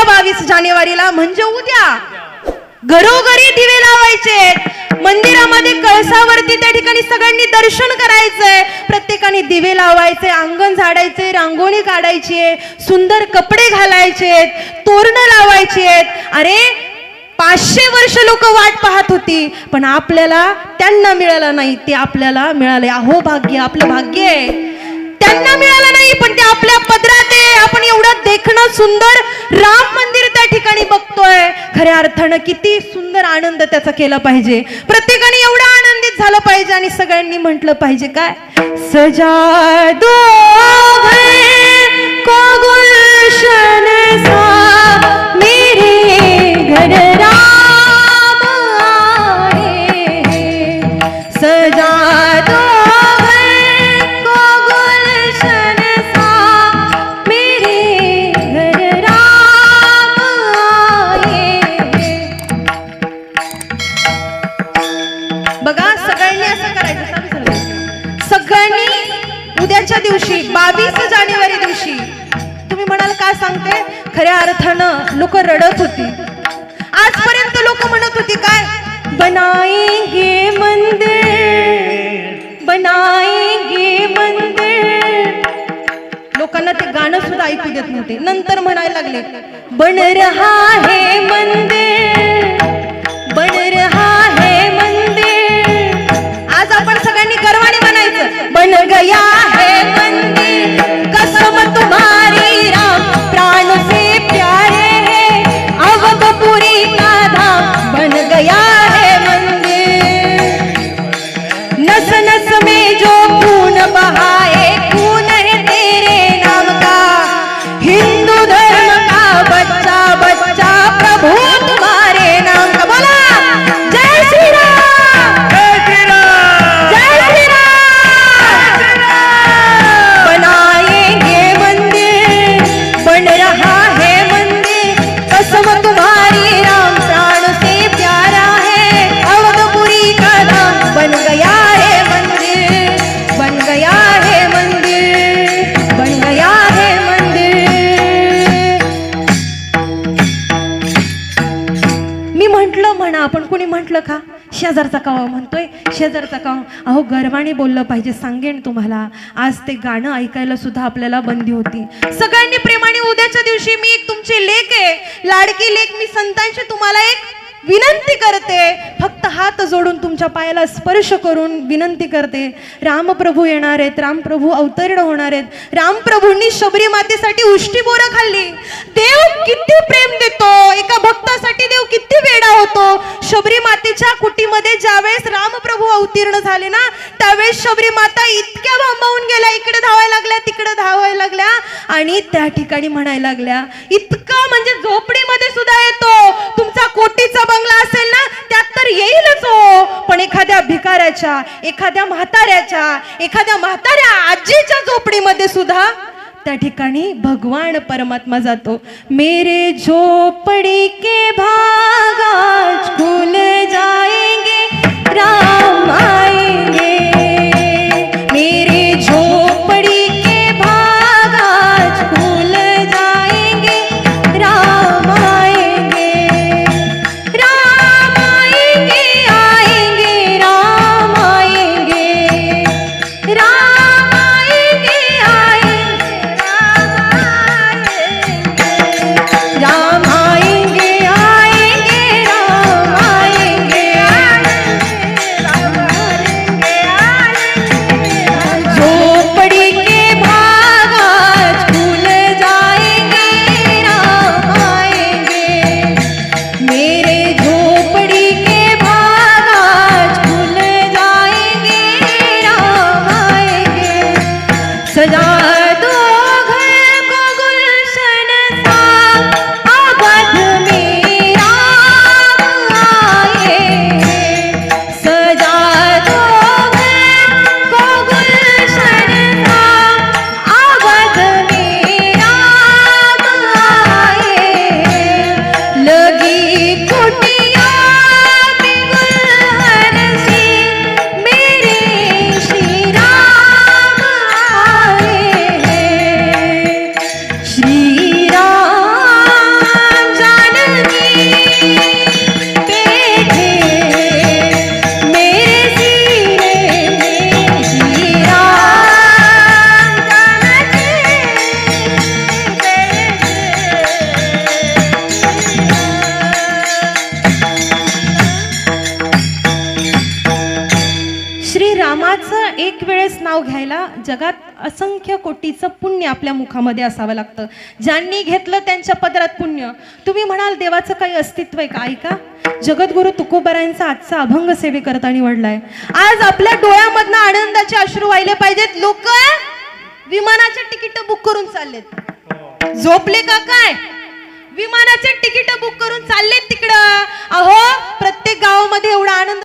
या बावीस जानेवारीला म्हणजे उद्या. घरोघरी दिवे लावायचे. मंदिरामध्ये कळसावरती त्या ठिकाणी सगळ्यांनी दर्शन करायचंय. प्रत्येकाने दिवे लावायचे अंगण झाडायचे रांगोळी काढायची आहे सुंदर कपडे घालायचे तोरणं लावायची आहेत. अरे पाचशे वर्ष लोक वाट पाहत होती पण आपल्याला त्यांना मिळालं नाही ते आपल्याला मिळाले. अहो भाग्य आपलं भाग्य आहे. त्यांना मिळालं नाही पण ते आपल्या पदरात आहे. आपण एवढं देखणं सुंदर राम मंदिर त्या ठिकाणी बघतोय. खऱ्या अर्थानं किती सुंदर आनंद त्याचा केला पाहिजे. प्रत्येकाने एवढं आनंदित झालं पाहिजे आणि सगळ्यांनी म्हटलं पाहिजे काय? सजा दो को गुलशन सा मेरे घर राम आए सजा तुम्ही काय सांगते खऱ्या अर्थानं लोक रडत होती. आजपर्यंत लोक म्हणत होती काय? बनाएंगे मंदिर बनाएंगे मंदिर. लोकांना ते गाणं सुद्धा ऐकू देत नव्हते. नंतर म्हणायला लागले बन रहा है मंदिर. म्हटलं म्हणा आपण कोणी म्हटलं का? शेजारचा कावा म्हणतोय शेजारचा कावा. अहो गर्वाने बोललं पाहिजे सांगेन तुम्हाला. आज ते गाणं ऐकायला सुद्धा आपल्याला बंदी होती. सगळ्यांनी प्रेमाने उद्याच्या दिवशी मी एक तुमची लेख आहे. लाडकी लेख मी संतांशी तुम्हाला एक विनंती करते फक्त हात जोडून तुमच्या पायाला स्पर्श करून विनंती करते. रामप्रभू येणार आहेत रामप्रभू अवतीर्ण होणार आहेत. रामप्रभूंनी शबरी मातेसाठी उष्टी बोरं खाल्ली. देव किती प्रेम देतो एका भक्तासाठी देव किती वेडा होतो. शबरी मातेच्या कुटीमध्ये ज्यावेळेस रामप्रभू अवतीर्ण झाले ना त्यावेळेस शबरी माता इतक्या भांबावून गेल्या इकडे धावायला लागल्या तिकडे धावायला लागल्या आणि त्या ठिकाणी म्हणायला लागल्या इतका म्हणजे एखाद्या म्हाताऱ्याच्या एखाद्या म्हाताऱ्या आजीच्या झोपडीमध्ये सुद्धा त्या ठिकाणी भगवान परमात्मा जातो. मेरे झोपडी के भागा आज खुल जाएंगे राम आएंगे. एक वेळेस नाव घ्यायला जगात असंख्य कोटीचं पुण्य आपल्या मुखामध्ये असावं लागतं. ज्यांनी घेतलं त्यांच्या पदरात पुण्य. तुम्ही म्हणाल देवाचं काही अस्तित्व आहे का? ऐका जगद्गुरु तुकोबरायांचा आजचा अभंग सेवेकरता निवडलाय. आज आपल्या डोळ्यामधनं आनंदाचे अश्रू व्हायले पाहिजेत. लोक विमानाचे तिकीट बुक करून चाललेत. झोपले का काय? विमानाचे तिकीट बुक करून चाललेत तिकडं. अहो प्रत्येक गावामध्ये एवढा आनंद